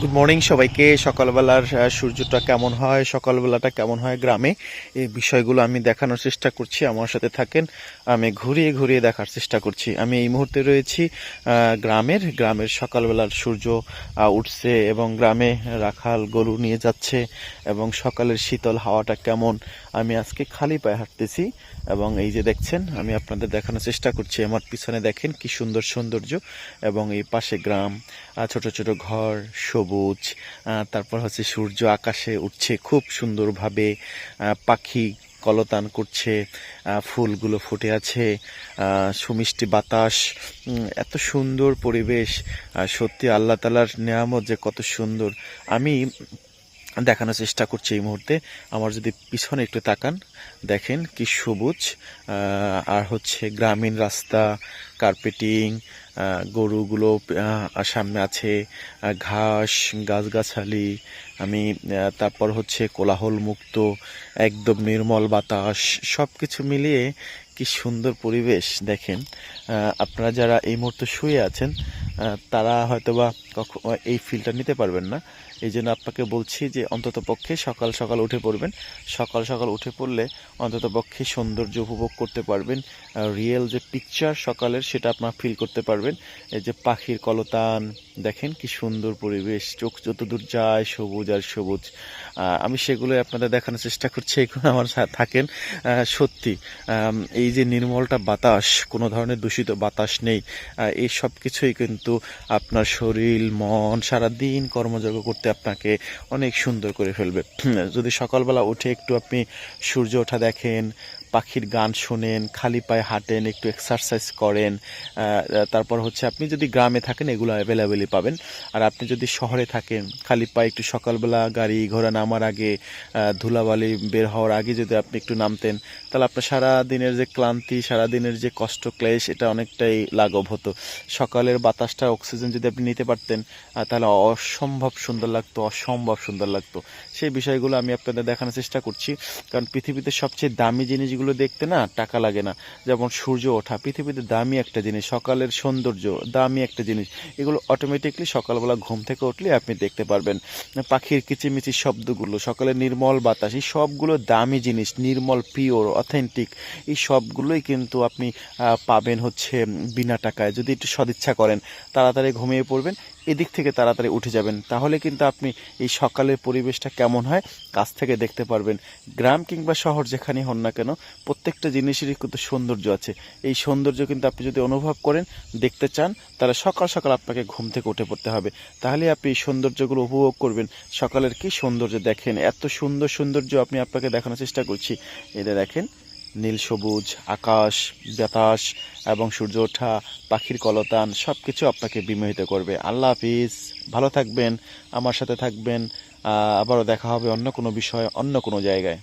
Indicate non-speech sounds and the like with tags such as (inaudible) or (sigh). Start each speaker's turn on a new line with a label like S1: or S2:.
S1: Good morning সবাইকে। সকালবেলার সূর্যটা কেমন হয়, সকালবেলাটা কেমন হয় গ্রামে? এই বিষয়গুলো আমি দেখানোর চেষ্টা করছি, আমার সাথে থাকেন। আমি ঘুরিয়ে ঘুরিয়ে দেখার চেষ্টা করছি। আমি এই মুহূর্তে রয়েছি গ্রামের গ্রামের সকালবেলার সূর্য উঠছে এবং গ্রামে রাখাল গরু নিয়ে যাচ্ছে এবং সকালের শীতল হাওয়াটা কেমন। আমি আজকে খালি পায়ে হাঁটতেছি এবং এই যে দেখছেন, আমি আপনাদের দেখানোর চেষ্টা করছি। আমার পিছনে দেখেন কি সুন্দর সৌন্দর্য এবং এই পাশে গ্রাম ছোট ছোট ঘর, সবুজ আহ, তারপর হচ্ছে সূর্য আকাশে উঠছে খুব সুন্দরভাবে পাখি কলতান করছে ফুলগুলো ফুটে আছে সুমিষ্টি বাতাস এত সুন্দর পরিবেশ সত্যি আল্লাহ তালার নেয়ামত যে কত সুন্দর। আমি দেখানোর চেষ্টা করছি এই মুহূর্তে। আমার যদি পিছনে একটু তাকান দেখেন কি সবুজ আর হচ্ছে গ্রামীণ রাস্তা কার্পেটিং গরুগুলো সামনে আছে ঘাস, গাছগাছালি, আমি তারপর হচ্ছে কোলাহল মুক্ত একদম নির্মল বাতাস সব কিছু মিলিয়ে কি সুন্দর পরিবেশ, দেখেন। আপনারা যারা এই মুহূর্তে শুয়ে আছেন তারা হয়তোবা কখন এই ফিলটা নিতে পারবেন না। এই জন্য আপনাকে বলছি যে, অন্তত পক্ষে সকাল সকাল উঠে পড়বেন। সকাল সকাল উঠে পড়লে অন্তত পক্ষে সৌন্দর্য উপভোগ করতে পারবেন। রিয়েল যে পিকচার সকালের, সেটা আপনার ফিল করতে পারবেন। এই যে পাখির কলতান, দেখেন কি সুন্দর পরিবেশ, চোখ যতদূর যায় সবুজ আর সবুজ। আমি সেগুলো আপনাদের দেখানোর চেষ্টা করছি এখানে আমার থাকেন সত্যি। এই যে নির্মলটা বাতাস, কোনো ধরনের দূষিত বাতাস নেই। এই সব কিছুই কিন্তু আপনার শরীর, মন সারাদিন কর্মযোগ্য করতে আপনাকে অনেক সুন্দর করে ফেলবে। (clears throat) যদি সকালবেলা উঠে একটু আপনি সূর্য ওঠা দেখেন পাখির গান শোনেন, খালি পায়ে হাঁটেন, একটু এক্সারসাইজ করেন তারপর হচ্ছে আপনি যদি গ্রামে থাকেন, এগুলো অ্যাভেলেবেলই পাবেন। আর আপনি যদি শহরে থাকেন, খালি পায়ে একটু সকালবেলা গাড়ি ঘোড়া নামার আগে ধুলাবালি বের হওয়ার আগে যদি আপনি একটু নামতেন, তাহলে আপনার সারা দিনের যে ক্লান্তি সারা দিনের যে কষ্ট, ক্লেশ, এটা অনেকটাই লাঘব হতো। সকালের বাতাসটা অক্সিজেন যদি আপনি নিতে পারতেন তাহলে অসম্ভব সুন্দর লাগতো, অসম্ভব সুন্দর লাগতো। সেই বিষয়গুলো আমি আপনাদের দেখানোর চেষ্টা করছি। কারণ পৃথিবীতে সবচেয়ে দামি জিনিসগুলো দেখতে না টাকা লাগে না। যেমন সূর্য ওঠা, পৃথিবীতে দামি একটা জিনিস, সকালের সৌন্দর্য, দামি একটা জিনিস, এগুলো অটোমেটিকলি সকালবেলা ঘুম থেকে উঠলে আপনি দেখতে পারবেন। পাখির কিচিমিচি শব্দগুলো, সকালের নির্মল বাতাস, এই সবগুলো দামি জিনিস, নির্মল পিওর অথেন্টিক এই সবগুলোই কিন্তু আপনি পাবেন হচ্ছে বিনা টাকায়। যদি একটু সদিচ্ছা করেন, তাড়াতাড়ি ঘুমিয়ে পড়বেন, এদিক থেকে তাড়াতাড়ি উঠে যাবেন। তাহলে কিন্তু আপনি এই সকালের পরিবেশটা কেমন হয়, কাছ থেকে দেখতে পারবেন। গ্রাম কিংবা শহর যেখানেই হন না কেন প্রত্যেকটা জিনিসেরই কিন্তু সৌন্দর্য আছে। এই সৌন্দর্য কিন্তু আপনি যদি অনুভব করেন, দেখতে চান, তাহলে সকাল সকাল আপনাকে ঘুম থেকে উঠে পড়তে হবে। তাহলে আপনি এই সৌন্দর্যগুলো উপভোগ করবেন। সকালের কি সৌন্দর্য দেখেন? এত সুন্দর সৌন্দর্য আপনি আপনাকে দেখানোর চেষ্টা করছি। এটা দেখেন, নীল সবুজ, আকাশ, বাতাস এবং সূর্য ওঠা, পাখির কলতান সব কিছু আপনাকে বিমোহিত করবে। আল্লাহ হাফিজ। ভালো থাকবেন, আমার সাথে থাকবেন। আবারও দেখা হবে অন্য কোনো বিষয়, অন্য কোনো জায়গায়।